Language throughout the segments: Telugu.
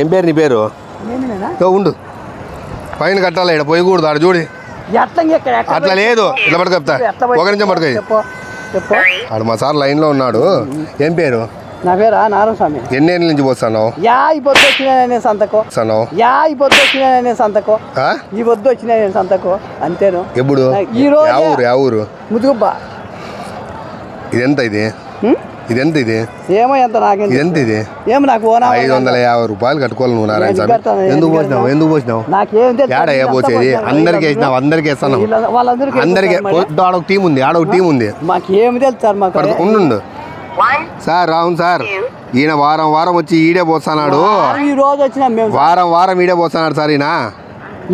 ఏం పేరు నీ పేరు? ఉండు. పైన కట్టాలి ఇక్కడ పోయకూడదు ఆడ చూడి. అట్లా లేదు ఇట్లా పట్టుకొస్తా ఎట్లా ఒక నిమిషం పట్టుకో చెప్పు చెప్పు. ఆడ మా సార్ లైన్లో ఉన్నాడు. ఏం పేరు? నా పేరా? నారాయణస్వామి. ఎన్ని ఏళ్ళ నుంచి పోస్తున్నావు? యా ఈ పొద్దు వచ్చినా సంతకో. వస్తున్నావు యా ఈ పొద్దు వచ్చినా సంతకో? ఈ పొద్దు వచ్చినా సంతకో. అంతేను. ఎప్పుడు? ఈ రోజు ఊరు ముదుగుబ్బా. ఇది? ఎంత ఇది? ఇది ఎంత ఇది? ఏమో ఎంత నాకేం ఇది ఎంత ఇది? ఏమో నాకు ఓనా ఐదు వందల. యాభై రూపాయలు కట్టుకోవాలి నువ్వు నారాయణ ఎందుకు స్వామి? ఎందుకు పోసినావు? ఎందుకు పోసినావు? ఏడ ఏ పోసేది. అందరికి వేసినావు అందరికి వాళ్ళందరికీ అందరికి వేస్తారు మరి. ఆడ ఒక టీం ఉంది ఆడ ఒక టీం ఉంది. మాకు ఏమి తెలుసు సార్ మాకు? ఉండు సార్ అవును సార్. ఈయన వారం వారం వచ్చి ఈడే పోస్తున్నాడు ఈ రోజు వచ్చినాం మేము వారం వారం ఈడే పోస్తున్నాడు సార్ ఈయన.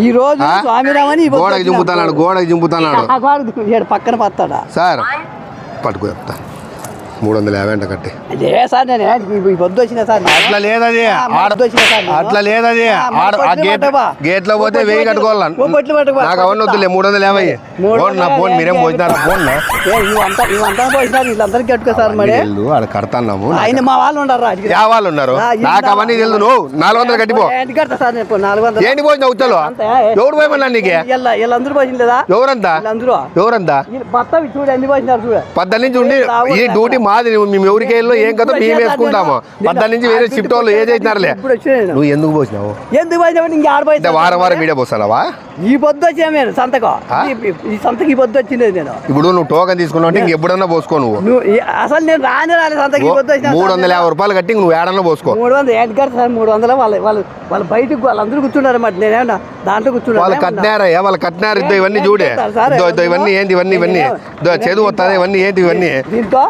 ఈ రోజు? స్వామిరామని గోడకి. చింపుతున్నాడు గోడకి చింపుతున్నాడు పక్కన పత్తాడా సార్ పట్టుకో చెప్తా. మూడు వందల యాభై అంట కట్టి. అదే సార్ నేను పొద్దు వచ్చిన సార్. అట్లా లేదది. అట్లా లేదది. గేట్లో పోతే వెయ్యి కట్టుకోవాలి? నాకు అవన్నీ వద్దులే మూడు వందల యాభై. ఫోన్ నా వందల ఫోన్ మీరేం పోసినారా ఫోన్ పోయినారు వీళ్ళందరికీ కట్టుకో సార్ మరి వెళ్ళు ఆడ కడతాన్నాము. ఆయన మా వాళ్ళు రాజకీయ యా వాళ్ళు ఉన్నారు. నాకు అవన్నీ తెలుసు నువ్వు నాలుగు వందలు కట్టిపో. ఏంటి కడతా సార్ నేను? ఇప్పుడు నాలుగు వందలు. ఏంటి అంతే, ఏ? ఎవడు పోయమన్నా నీకే వీళ్ళ- వీళ్ళందరూ పోసింది లేదా ఎవరంతా? ఎవరంతా? భర్త చూడు ఎన్ని పోసినారు చూడు. పద్దెల నుంచి ఉండి ఈ డ్యూటీ మాది మేము ఎవరికి వెళ్ళో ఏం కదా మేము వేసుకుంటాము. పద్దెల నుంచి వేరే షిఫ్ట్ వాళ్ళు ఏ చేసినారులే నువ్వు ఎందుకు పోసినావు? ఎందుకు పోయినావు? ఇంకా ఆడ అంటే పోయినా వారం వారం వీడియో పోస్తావా ఈ పొద్దు వచ్చినా నేను సంతకం? ఈ- సంతకి ఈ పొద్దు వచ్చింది నేను. ఇప్పుడు నువ్వు టోకన్ తీసుకున్నావు అంటే ఎప్పుడన్నా పోసుకో నువ్వు. అసలు నేను రాని రాని సంతకి మూడు వందల యాభై రూపాయలు కట్టి నువ్వు ఏడన్నా పోసుకో. మూడు వందలు కడతా సార్ మూడు వందలు వాళ్ళు వాళ్ళు వాళ్ళు బయటకు వాళ్ళందరూ కూర్చున్నారు మరి నేనేమన్నా దాంట్లో కూర్చున్నారు వాళ్ళు కట్టినారయ్యా వాళ్ళు కట్టినారు. ఇద్దో ఇవన్నీ చూడే. ఇవన్నీ ఏంటి ఇవన్నీ ఇవన్నీ? ఇద్దో చదువు వస్తుంది ఇవన్నీ ఏంటి ఇవన్నీ? దీంతో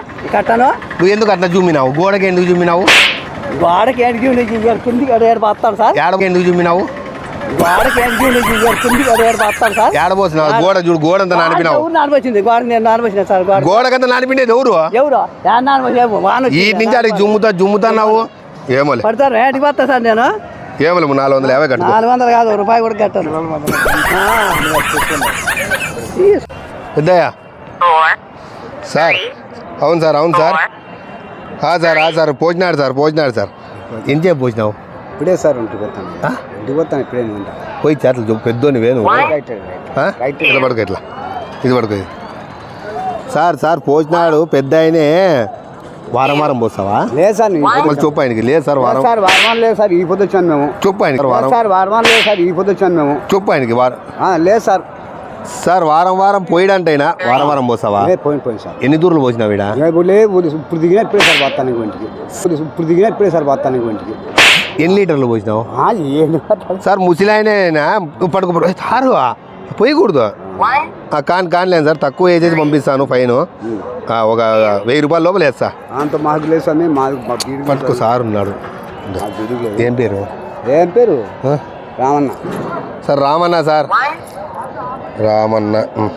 కట్టాను నువ్వు ఎందుకు అట్లా చూమినావు గోడకి ఎందుకు చూమినావు వాడకి ఏంటికి నీకు అడు ఏడు పడతాడు సార్? ఏడకి ఎందుకు చూమినావు వాడకి ఏంటికి నీకు అడు ఏడు పడతాడు సార్? ఏడబోసినావు గోడ చూడు గోడ అంతా నానిపినావు. ఎవరు నానబోసింది గోడ నేను నానబోసిన సార్ గోడ. గోడకంతా నానిపిండేది ఎవరు? వాన ఈ నుంచి అడిగి జుమ్ముతా జుమ్ముతున్నావు ఏమోలే. పడతారు ఏంటికి పడతా సార్ నేను? ఏమోలే నాలుగు వందల యాభై కట్టుకో. నాలుగు వందలు కాదు ఒక రూపాయి కూడా కట్టాను. పెద్దయ్యా. సార్. అవును సార్ అవును సార్. సార్ ఆ సార్ పోసినాడు సార్ పోసినాడు సార్. ఎంతసేపు పోసినావు? ఇప్పుడే సార్ ఇంటికి పోతాను? ఇంటికి పోతాను ఇప్పుడే. పోయి చేతలు పెద్దోని వేను రైట్ రైట్ ఇట్లా పడుకో ఇట్లా ఇది పడుకో ఇది. సార్ సార్ పోసినాడు పెద్ద ఆయనే. వారం వారం పోస్తావా? లేదు సార్ చెప్పు ఆయనకి. లేదు సార్ వారం. సార్ వారమాన్ లేదు సార్ ఈ పొద్దు వచ్చాను మేము. చెప్పు ఆయనకి లేదు వారం సార్ వారమాన్ లేదు సార్ ఈ పొద్దు వచ్చాను మేము. చెప్పు ఆయనకి వారం. లేదు సార్. సార్ వారం వారం పోయడంటైనా? వారం వారం పోస్తావా లేదు పోయింది పోయింది సార్. ఎన్ని దూరలు పోసినావు ఈడ లేదు లేదు ఇప్పుడు దిగినా ఇప్పుడే సార్ పోతాను ఇంకో ఇంటికి. ఇప్పుడు దిగినా ఇప్పుడే సార్ పోతాను ఇంకో ఇంటికి. ఎన్ని లీటర్లు పోసినావు? సార్ ముసిలాయనేనా? పడుకో తారు. పోయకూడదు. ఆ, కాన్ కాన్లేను సార్. తక్కువ వేసేసి పంపిస్తాను ఫైన్. ఆ, ఒక వెయ్యి రూపాయల లోపల వేస్తా. అంత మాకు లేదు సార్ పట్టుకో సార్. ఉన్నాడు. ఏం పేరు? ఏం పేరు? Ramanna. Sir Ramanna sir. Ramanna ఉం.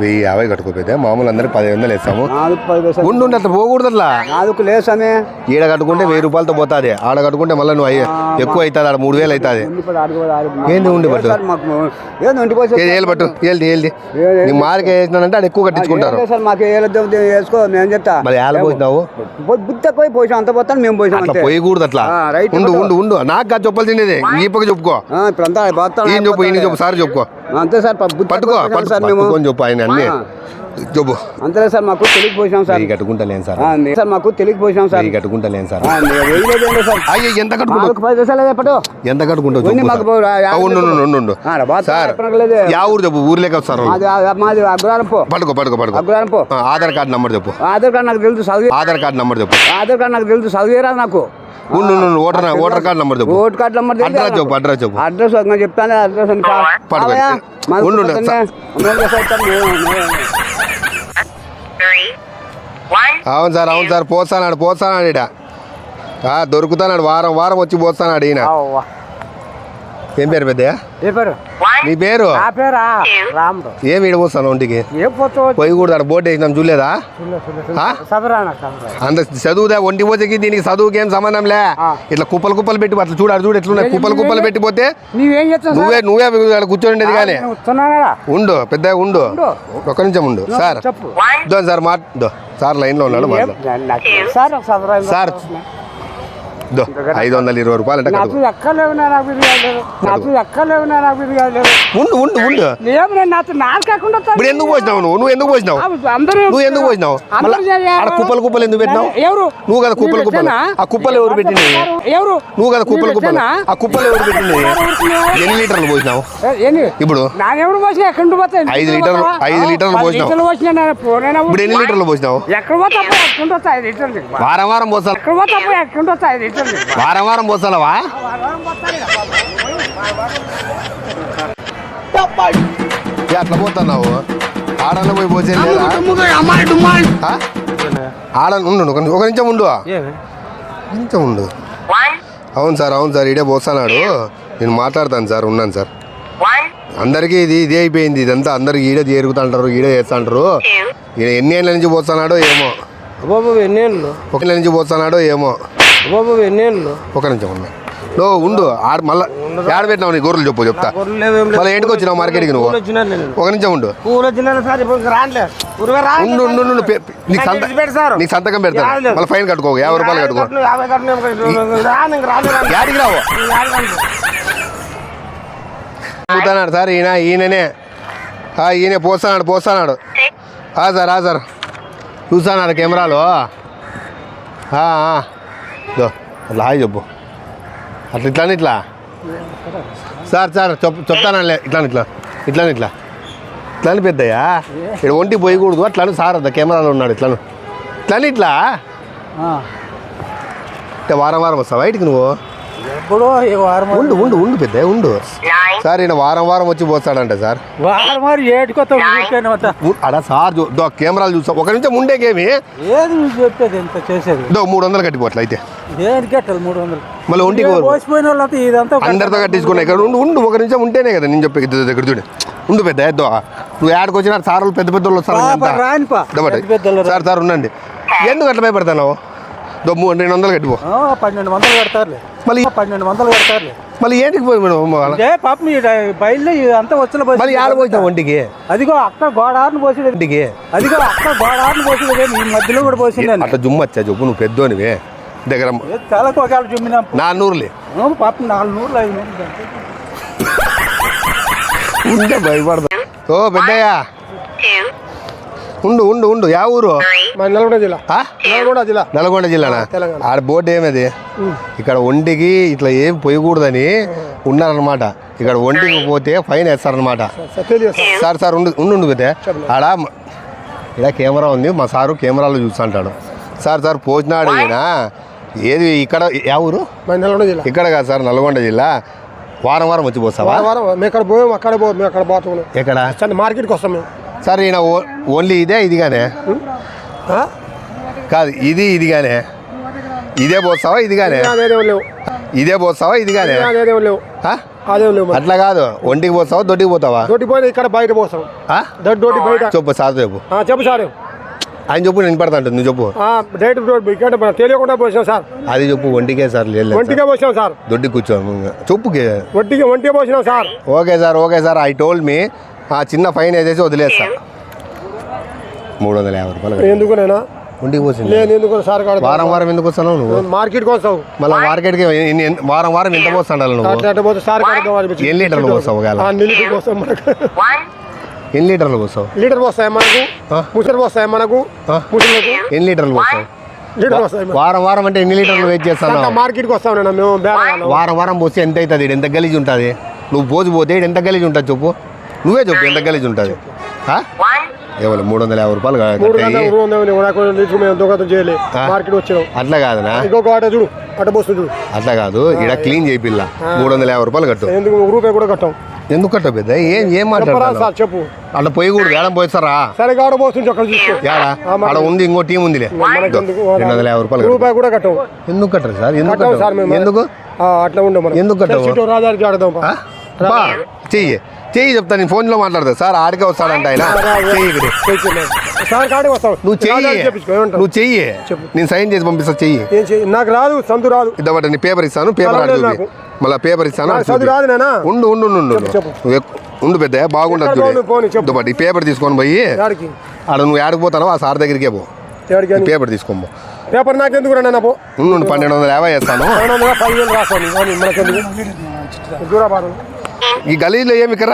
వెయ్యి యాభై కట్టుకోపోతే మామూలు అందరికి పదిహేను వందలు వేస్తాము. ఉండు అట్లా పోకూడదు అట్లా. నాలుగు లేదు సార్ ఈడ కట్టుకుంటే వెయ్యి రూపాయలతో పోతుంది. ఆడ కట్టుకుంటే మళ్ళీ నువ్వు అయ్యే ఎక్కువ అవుతుంది ఆడ మూడు వేలు అవుతుంది. ఏంది ఉండి పట్టు? ఏళ్ళు పట్టు. ఏళ్ళది ఏళ్ళది ఏ- ఏ- నీ మార్క్ వేసినానంటే ఆడ ఎక్కువ కట్టించుకుంటారు. ఏం మాకు వేసుకో నేను చెప్తా. మరి ఏళ్ళ పోసినావు? బుద్ధి పోయి పోసాం అంత పోతాను మేము పోసాం అట్లా పోయకూడదు అట్లా. ఉండు. ఉండు. ఉండు నాకు కాదు చెప్పాల్సిండేది ఈ పక్క చెప్పుకో. ఇప్పుడు అంతా ఈయన చెప్పు ఈయన చెప్పు సార్ చెప్పుకో అంతే సార్ పట్టుకో పట్టు సార్ మేము. చెప్పు ఆయన. అన్ని. ఆ. చెప్పు అంతే సార్ మాకు తెలియక పోసాం సార్. కట్టుకుంటలేను సార్. సార్ మాకు తెలియక పోసాం సార్. కట్టుకుంటలేను సార్. సార్. అయ్యో ఎంత కట్టుకుంటావు? పది లేదు పట్టు. ఎంత కట్టుకుంటావు సార్. సార్. యా ఊరు చెప్పు ఊర్లేక వస్తారు మాది ఆ- మాది అగ్రహారం పో. పట్టుకో పట్టుకో పట్టుకో. అగ్రహారం పో. ఆధార్ కార్డు నంబర్ చెప్పు. ఆధార్ కార్డు నాకు తెలుసు చదివి ఆధార్ కార్డు నంబర్ చెప్పు. ఆధార్ కార్డు నాకు తెలుసు చదివేరా నాకు. ఓటర్ ఓటర్ కార్డు నంబర్ చెప్పు. కార్డు నెంబర్ అడ్రస్ చెప్పు అడ్రస్ చెప్పు. అడ్రస్ నేను చెప్తాను అడ్రస్. అవును సార్ అవును సార్ పోస్తానాడు పోస్తానాడు దొరుకుతానాడు వారం వారం వచ్చి పోస్తానాడు ఈయన. అవ్వ. ఏం పేరు పెద్దయ్య? ఏ పేరు? నీ పేరు? నా పేరా? రాముడు. ఏమి ఈడ పోస్తాను ఒంటికి? ఏ పోతావు పోయి కూడా బోర్డు వేసినాం చూడలేదా? ఆ? అంత చదువుదా? ఒంటి పోసేకి దీనికి చదువుకి ఏం సంబంధం లే? ఆ. ఇట్లా కుప్పలు కుప్పలు పెట్టి అట్లా చూడాడు చూడు ఎట్లున్నాయి. కుప్పలు కుప్పలు పెట్టిపోతే నీవేం చేస్తావు నువ్వే నువ్వే ఆడ కూర్చొని ఉండేది కానీ. వస్తున్నానా? ఉండు పెద్ద ఉండు. ఒక్క నిమిషం ఉండు. సార్. చెప్పు. దో సార్ మా దో సార్ లైన్లో ఉన్నాడు మాట్లాడు సార్ సార్ ఐదు వందల ఇరవై రూపాయలు అంటే కట్టుకో నాకు ఎక్కలేవు నాకు ఇది కాదు. నాకు ఎక్కలేవు నాకు ఇది కాదు ఉండు ఉండు ఉండు. ఏం నేను నాతో నాకు కాకుండా ఇప్పుడు ఎందుకు పోసినావు నువ్వు? నువ్వు ఎందుకు పోసినావు? అందరూ నువ్వు ఎందుకు పోసినావు. ఆడ కుప్పలు కుప్పలు ఎందుకు పెట్టినావు? ఎవరు? నువ్వు కదా కుప్పలు కుప్పలు? ఆ కుప్పలు ఎవరు పెట్టింది ఎవరు? నువ్వు కదా కుప్పలు కుప్పలు? ఆ కుప్పలు ఎవరు పెట్టింది ఎన్ని లీటర్లు పోసినావు? ఇప్పుడు నాకెవరు పోసినా ఎక్కడ పోతాయి? ఐదు లీటర్లు- ఐదు లీటర్లు పోసినావు. ఇప్పుడు ఎన్ని లీటర్లు పోసినావు? ఎక్కడ పోతా ఐదు లీటర్లు? వారం వారం పోసాలి ఎక్కడ పోతా ఎక్కడ వస్తా ఐదు లీటర్లు? వారం వారం పోసాలవా? ఏ అట్లా పోతున్నావు? ఆడన్న పోయి పోసే? ఆడ ఉండు ఒక నిమిషం- ఒక నిమిషం ఉండు. నిమిషం ఉండు. అవును సార్ అవును సార్ ఇడే పోస్తున్నాడు. నేను మాట్లాడతాను సార్ ఉన్నాను సార్. అందరికీ ఇది ఇదే అయిపోయింది ఇదంతా అందరికి ఈడే చేరుకుతుంటారు ఈడే చేస్తుంటారు. ఈయన ఎన్ని ఏళ్ళ నుంచి పోతున్నాడో ఏమో. బాబు ఎన్నేళ్ళు ఒక ఏళ్ళ నుంచి పోతున్నాడో ఏమో. బాబు ఒక నిమిషం ఉన్నా నువ్వు ఉండు. ఆడ మళ్ళా ఆడ పెట్టినావు నీ గొర్రెలు చెప్పు చెప్తా. మళ్ళీ ఏంటికి వచ్చినావు మార్కెట్కి నువ్వు? ఒక నిమిషం ఉండు. ఉండు ఉండు ఉండు నీకు సంత పెడతారు. నీకు సంతకం పెడతాను. యాభై. మళ్ళీ ఫైన్ కట్టుకో యాభై రూపాయలు కట్టుకో. యాడికి రావు? సార్ ఈయన ఈయననే. ఆ, ఈయన పోస్తున్నాడు పోస్తున్నాడు ఆ సార్ ఆ సార్. చూస్తున్నాడు కెమెరాలో. ఆ, ఆ. దో అట్లా హాయ్ చెప్పు. అట్లా ఇట్లా ఇట్లా? సార్ సార్ చెప్ చెప్తానంలే ఇట్లా ఇట్లా ఇట్లా ఇట్లా. ఇట్లా పెద్దయ్యా? ఇక్కడ ఒంటి పోయకూడదు అట్లా సార్ అద్దా కెమెరాలో ఉన్నాడు ఇట్లా ఇట్లా? ఇట్లా అంటే వారం వారం వస్తావా బయటికి నువ్వు? ఎప్పుడో ఈ వారం ఉండు ఉండు ఉండు పెద్ద ఉండు. సార్ ఈయన వారం వారం వచ్చి పోస్తాడంట సార్. వారం అడా సార్ దో కెమెరాలు చూస్తా ఒక నిమిషం ఉండేకేమి ఏది నువ్వు చెప్పేది? ఎంత చేసేది? దో మూడు వందలు కట్టిపోట్ల అయితే. దేనికి కట్టాలి మూడు వందలు? మళ్ళీ. పోసిపోయిన వాళ్ళంతా ఇదంతా అందరితో కట్టించుకున్నా ఇక్కడ ఉండు ఉండు ఒక నిమిషం ఉంటేనే కదా నేను చెప్పే దగ్గర చూడు. ఉండు పెద్ద ఎద్దో నువ్వు ఏడకి వచ్చిన సార్ వాళ్ళు పెద్ద పెద్ద వాళ్ళు వస్తారు సార్ సార్ ఉండండి. ఎందుకు అట్లా భయపడతావు దో మూడు రెండు వందలు కట్టిపో. ఆ, పన్నెండు వందలు కడతారులే. మళ్ళీ పన్నెండు వందలు కడతారులే. మళ్ళీ ఏంటికి పోయి మేడం ఏ పాపం ఈ బయలులో అంతా వచ్చిన మళ్ళీ ఏడ పోయినావు ఒంటికి? అదిగో అక్కడ గోడారిని పోసేది. ఒంటికి? అదిగో అక్కడ గోడారిని పోసేది. ఈ మధ్యలో కూడా పోసిందని అట్లా జుమ్ము వచ్చా చెప్పు నువ్వు పెద్దోనివే. దగ్గర తలకు ఒకవేళ చుమ్మినా నా నూరులే పాపం నాలుగు నూరులు ఐదు నూరులు ఉండే భయపడతా. ఓ పెద్దయ్యా. ఉండు ఉండు ఉండు. యా ఊరు? three, నల్గొండ జిల్లా. ఆ? నల్గొండ జిల్లా. నల్గొండ జిల్లానా? ఆడ బోర్డు ఏమది? ఇక్కడ ఒంటికి ఇట్లా ఏం పోయకూడదని ఉన్నారనమాట ఇక్కడ ఒంటికి పోతే ఫైన్ వేస్తారనమాట తెలియదు సార్. సార్ ఉండు ఉండు ఉండు పెద్ద ఆడ మ- ఇక్కడ కెమెరా ఉంది మా సారు కెమెరాలో చూస్తుంటాడు. సార్ సార్ పోసినాడు ఈయన. ఏది ఇక్కడ యా ఊరు? మా నల్గొండ జిల్లా. ఇక్కడ కాదు సార్ నల్గొండ జిల్లా. వారం వారం వచ్చి పోస్తావా? వారం మేము ఇక్కడ పోయాం అక్కడ పోయాం మేము అక్కడ పోతాం ఎక్కడ? చండి మార్కెట్కి వస్తాం మేము. సార్ ఈయన ఓన్లీ ఇదే ఇదిగానే? కాదు ఇది ఇదిగానే. ఇదే పోస్తావా ఇదిగానే? ఇదే పోస్తావా ఇదిగానే? అట్లా కాదు. ఒంటికి పోస్తావా దొడ్డికి పోతావా? దొడ్డి ఇక్కడ బయట పోస్తాం? దొడ్డి బయట. చెప్పు సార్ చెప్పు. చెప్పు సార్. ఆయన చెప్పు నేను పడతా నువ్వు చెప్పు. ఇక్కడ మనం తెలియకుండా పోసాం సార్. అది చెప్పు ఒంటికే సార్ లేదు ఒంటిగా పోసినాం సార్. దొడ్డికి కూర్చో చెప్పుకే. ఒంటిగా ఒంటిగా పోసినాం sir. Okay sir okay sir I told me. ఆ చిన్న ఫైన్ వేసేసి వదిలేస్తా. మూడు వందల యాభై రూపాయలు. ఎందుకు నేనా? ఒంటికి పోసింది. నేను ఎందుకు సార్ కాడ వారం వారం ఎందుకు వస్తున్నావు నువ్వు? మార్కెట్కి వస్తావు. మళ్ళీ మార్కెట్కి వారం వారం ఎంత పోస్తాడాలి నువ్వు? సార్. ఎన్ని లీటర్లు పోస్తావు ఎన్ని లీటర్లు పోస్తాం మనకు? one, ఎన్ని లీటర్లు పోస్తావు? లీటర్ పోస్తాయి మనకు? ముసలు పోస్తాయి మనకు? ముసలకు? ఎన్ని లీటర్లు పోస్తావు. వారం? వారం అంటే ఎన్ని లీటర్లు వెయిట్ చేస్తాను? అంతా మార్కెట్కి వస్తాం నేను మేము. వారం? వారం పోస్తే ఎంత అవుతుంది? ఎంత గలీజ్ ఉంటుంది? నువ్వు పోసి పోతే ఈడ ఎంత గలీజ్ ఉంటుంది చెప్పు. నువ్వే చెప్పు ఎంత గలీజ్ ఉంటుంది? ఏమన్నా మూడు వందల యాభై రూపాయలు అట్లా కాదునా? ఇంకొక ఆట చూడు చూడు. అట్లా కాదు ఇక్కడ క్లీన్ చేయిపిల్ల మూడు వందల యాభై రూపాయలు కట్టు. ఎందుకు? ఒక రూపాయి కూడా కట్టాం. ఎందుకు కట్ట పెద్ద? ఏం ఏం సార్ చెప్పు. అట్లా పోయకూడదు ఏడం పోయిస్తారా? సరే కాడ పోతుంది అక్కడ చూసుకో. మరి- ఆడ ఉంది ఇంకో టీం ఉందిలే. రెండు వందల యాభై రూపాయలు. రూపాయి కూడా కట్టాం ఎందుకు కట్టరు సార్? ఎందుకు ఎందుకు? అట్లా ఉండే మనం. ఎందుకు కట్టవు? రాజాకి ఆడదాం చెయ్యి. చెయ్యి చెప్తా నేను ఫోన్లో మాట్లాడతా. సార్ ఆడికే వస్తాడంట ఆయన. సార్ నువ్వు చెయ్యి. నువ్వు చెయ్యి. నేను సైన్ చేసి పంపిస్తా చెయ్యి. నాకు రాదు సందు రాదు. ఇదొకటి నీ పేపర్ ఇస్తాను పేపర్ ఆడ పర్వాలేదు చూపి. నాకు. మళ్ళీ పేపర్ ఇస్తాను రాదు నేనా ఉండు ఉండు ఉండు ఉండు పెద్ద బాగుండదు ఈ పేపర్ తీసుకొని పోయి ఆడ నువ్వు ఏడకి పోతానో ఆ సార్ దగ్గరికే పో. పేపర్ తీసుకోమో పేపర్ నాకెందుకు రండి నా పో. ఉండు పన్నెండు వందల యాభై వేస్తాను. రెండు వందల పదివేలు రాస్తాను మనకెందుకు? ఈ గలీలో ఏమి ఇక్కడ?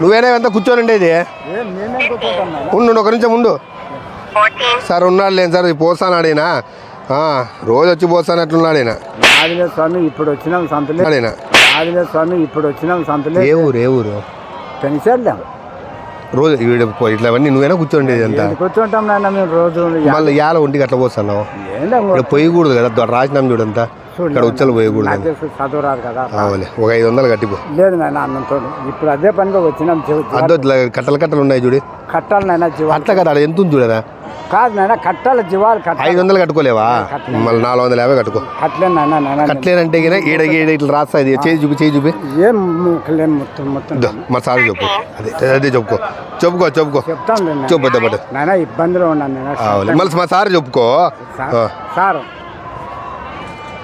నువ్వేనా ఎంత కూర్చొని ఉండేది? ఉండు ఒక నిమిషం ఉండు. 14, సార్ ఉన్నాడు లేని సార్ పోస్తాను ఆడినా రోజు వచ్చి పోస్తాను అట్లున్నాడు ఈయన ఆదిలే స్వామి ఇప్పుడు వచ్చినాం సంతలే. ఆడినా ఆదిలే స్వామి ఇప్పుడు వచ్చినాం సంతలే. ఏ ఊరు ఏ ఊరు? పెన్షన్ రోజు ఇట్లా అవన్నీ నువ్వేనా కూర్చోండేది అంతా. కూర్చుంటాం నాయన మేము రోజు మళ్ళీ యాల ఒంటికి అట్లా పోస్తున్నావు? ఏంటో ఇక్కడ పోయకూడదు కదా రాసినాం చూడంతా ఇక్కడ ఉచ్చలు పోయకూడదు. చదువు రాదు కదా అవులే ఒక ఐదు వందలు కట్టిపో. లేదు నాయన అన్నంతో ఇప్పుడు అదే పనిగా వచ్చినాం జీవ అద్దొ ఇట్లా కట్టలు కట్టలు ఉన్నాయి చూడు. కట్టాలి నాయన అట్లా కదా ఎంత ఉంది చూడదా కాదు నాయన కట్టాలి జీవాలు ఐదు వందలు కట్టుకోలేవా? మళ్ళీ నాలుగు వందల యాభై కట్టుకో. కట్టలే నాయన నాయన కట్టలేనంటే గిన ఈడ ఈడ ఇట్లా రాస్తా ఇది. చేయి చూపి చేయి చూపి. ఏం ముక్కలేం మొత్తం మొత్తం. మా సార్ చెప్పు. అదే అదే చెప్పుకో. చెప్పుకో చెప్పుకో. చెప్తాను చెప్పు నాయన. ఇబ్బందిలో ఉన్నాను నేను మళ్ళీ మా సార్ చెప్పుకో. సార్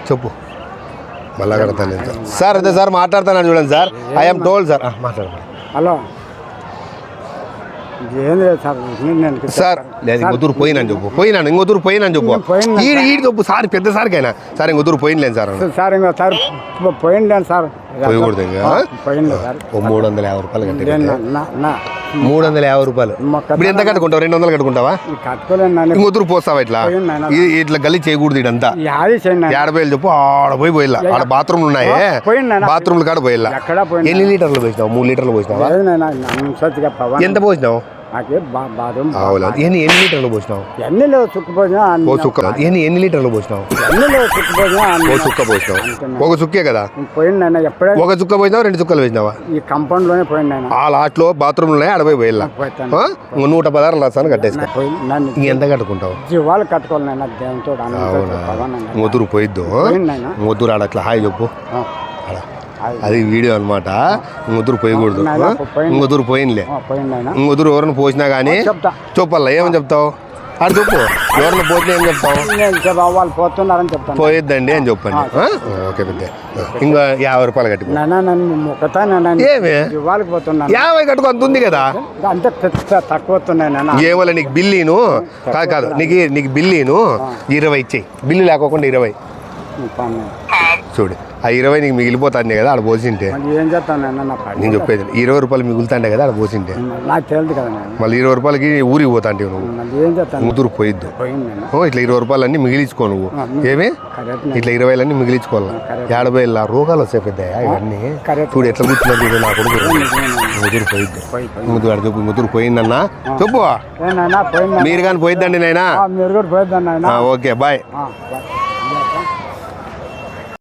చెప్పు. మళ్ళా కడతాను సార్. అదే సార్ మాట్లాడుతున్నాను చూడండి సార్. I'm told sir. మాట్లాడండి హలో. సార్ లేదు ఇంకొద్దరు పోయినాను చెప్పు. పోయినాను ఇంకొద్దరు పోయినాను చెప్పు. ఈడు ఈడు చెప్పు సార్. పెద్ద సార్కైనా. సార్ ఇంకొద్దరు పోయినలేను సార్. సార్ ఇంకో సార్ పోయిండాను సార్. పోయకూడదు ఇంకా పోయింది సార్ ఓ మూడు వందల యాభై రూపాయలు కట్టి ఇదేం నా- నా నా మూడు వందల యాభై రూపాయలు మొక్క ఇప్పుడు ఎంత కట్టుకుంటావు రెండు వందలు కట్టుకుంటావా ఈ కట్టుకోలేను నాన్న ఇంకొద్దరు పోస్తావా ఇట్లా పోయింది నాయన. ఇది ఇట్లా గల్లీ చేయకూడదు ఇదంతా యాది చేయండి నాయన. ఏడ పోయి చెప్పు ఆడ పోయి పోయిల్లా ఆడ బాత్రూమ్లు ఉన్నాయి పోయింది నాయన. బాత్రూమ్లు కాడ పోయిల్లా ఎక్కడ పోయింది ఎన్ని లీటర్లు పోసినావు మూడు లీటర్లు పోసినావా లేదు నాయన నన్ను సత్తిగా పవన్ ఎంత పోసినావు నాకే బా బాదం అవునా ఎన్ని ఎన్ని లీటర్లు పోసినావు? ఎన్ని లేవు చుక్కుపోయినా ఓ సుక్క ఎన్ని ఎన్ని లీటర్లు పోసినావు? ఎన్ని లేవు చుక్కుపోయినా ఓ సుక్క పోసినావు. ఒక సుక్కే కదా? పోయింది నాయన ఎప్పుడే ఒక చుక్క పోసినావు రెండు చుక్కలు పోసినావా ఈ కంపౌండ్లోనే పోయింది నాయన ఆ లాట్లో బాత్రూమ్లు ఉన్నాయి ఆడ పోయి పోయిల్లా. పోతాను. ఆ? ఇంకో నూట పదహారు రాస్తాను కట్టేసుకో. ఎంత కట్టుకుంటావు? జీవాలు కట్టుకోవాలి నాయన దేవునితో అవునా. ఇంకొద్దురు పోయిద్దు? పోయింది నాయన ఇంకొద్దురు ఆడ అట్లా హాయ్ చెప్పు. అది. అది వీడియో అనమాట ఇంకొద్దురు పోయకూడదు. ఇంకొద్దురు పోయినలే ఇంకొద్దురు ఎవరిని పోసినా కానీ చెప్పాలా? ఏమని చెప్తావు? ఆడ చెప్పు. ఎవరిని పోతే ఏం చెప్తావు? వాళ్ళు పోతున్నారని చెప్తాను. పోయిద్దండి అని చెప్పండి? ఓకే పెద్ద. ఇంకా యాభై రూపాయలు కట్టుకో. నాయన నన్ను మొక్కతా నాయన ఏమి? జీవాలకు పోతున్నాను. యాభై కట్టుకో అంత ఉంది కదా. అంతే తక్కువ వస్తున్నాయి నాయన ఏమో నీకు బిల్లీను? కాదు కాదు. నీకు నీకు బిల్లీను ఇరవై ఇచ్చేయి. బిల్లు లేకోకుండా ఇరవై. చూడు. ఆ ఇరవై నీకు మిగిలిపోతాండే కదా ఆడ పోసింటే. ఏం చేస్తాను నేను చెప్పేది ఇరవై రూపాయలు మిగులుతాండే కదా ఆడ పోసింటే. నాకు తెలియదు కదా మళ్ళీ ఇరవై రూపాయలకి ఊరికి పోతాంటే నువ్వు. మళ్ళీ ఏం చేస్తాను? ముదురు పోయిద్దు. ఇట్లా ఇరవై రూపాయలు అన్నీ మిగిలించుకో నువ్వు. ఏమి? ఇట్లా ఇరవై అన్నీ మిగిలించుకోవాలి? యాభై ఇలా రోగాలు వస్తాయి పెద్ద ఇవన్నీ. చూడు ఎట్లా కూర్చున్నాడు చూడు నా కొడుకు. ముదురు పోయిద్దు. పోయి పోయి. ముద్దు ఆడ చెప్పు ముదురు పోయిందన్నా? చెప్పు. మీరు కానీ పోయిద్దండి నాయనా? Okay bye.